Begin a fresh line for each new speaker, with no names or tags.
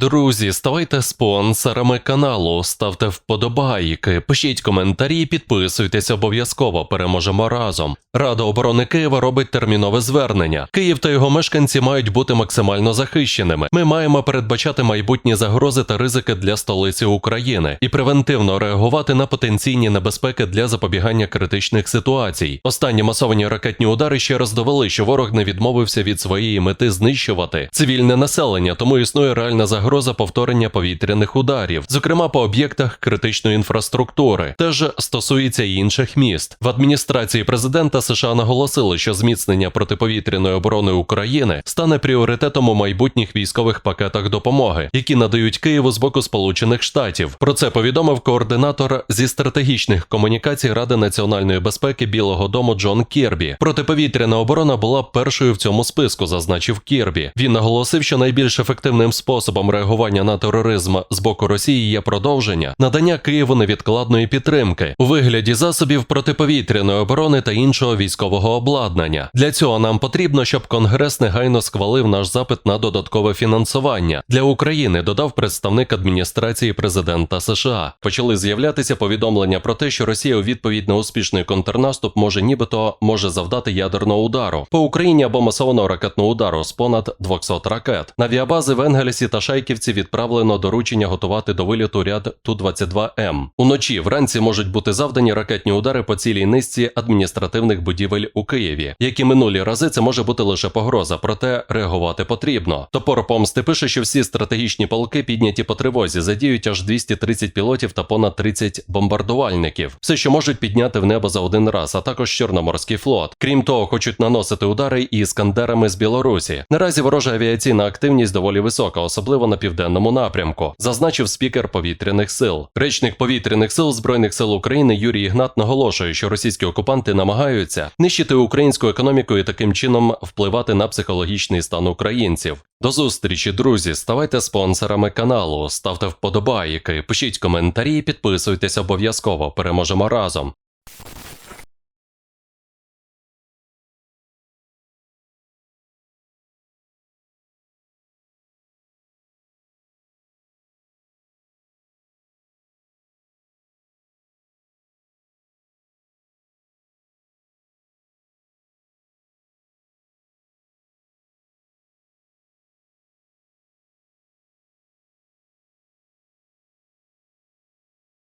Друзі, ставайте спонсорами каналу, ставте вподобайки, пишіть коментарі, підписуйтесь обов'язково. Переможемо разом. Рада оборони Києва робить термінове звернення. Київ та його мешканці мають бути максимально захищеними. Ми маємо передбачати майбутні загрози та ризики для столиці України і превентивно реагувати на потенційні небезпеки для запобігання критичних ситуацій. Останні масовані ракетні удари ще раз довели, що ворог не відмовився від своєї мети знищувати цивільне населення, тому існує реальна загроза повторення повітряних ударів, зокрема по об'єктах критичної інфраструктури. Теж стосується і інших міст. В адміністрації президента США наголосили, що зміцнення протиповітряної оборони України стане пріоритетом у майбутніх військових пакетах допомоги, які надають Києву з боку Сполучених Штатів. Про це повідомив координатор зі стратегічних комунікацій Ради національної безпеки Білого Дому Джон Кірбі. Протиповітряна оборона була першою в цьому списку, зазначив Кірбі. Він наголосив, що найбільш ефективним способом реагування на тероризм з боку Росії є продовження надання Києву невідкладної підтримки у вигляді засобів протиповітряної оборони та іншого військового обладнання. Для цього нам потрібно, щоб Конгрес негайно схвалив наш запит на додаткове фінансування для України. Додав представник адміністрації президента США. Почали з'являтися повідомлення про те, що Росія у відповідь на успішний контрнаступ може нібито може завдати ядерного удару по Україні або масованого ракетного удару з понад 200 ракет. На авіабази в Енгельсі та Шайківці відправлено доручення готувати до виліту ряд Ту-22М. Уночі вранці можуть бути завдані ракетні удари по цілій низці адміністративних будівель у Києві. Як і минулі рази, це може бути лише погроза, проте реагувати потрібно. Топор помсти пише, що всі стратегічні полки підняті по тривозі, задіють аж 230 пілотів та понад 30 бомбардувальників. Все, що можуть підняти в небо за один раз, а також Чорноморський флот. Крім того, хочуть наносити удари і іскандерами з Білорусі. Наразі ворожа авіаційна активність доволі висока, особливо на південному напрямку, зазначив спікер повітряних сил. Речник повітряних сил збройних сил України Юрій Ігнат наголошує, що російські окупанти намагаються нищити українську економіку і таким чином впливати на психологічний стан українців. До зустрічі, друзі. Ставайте спонсорами каналу, ставте вподобайки, пишіть коментарі, підписуйтесь обов'язково. Переможемо разом.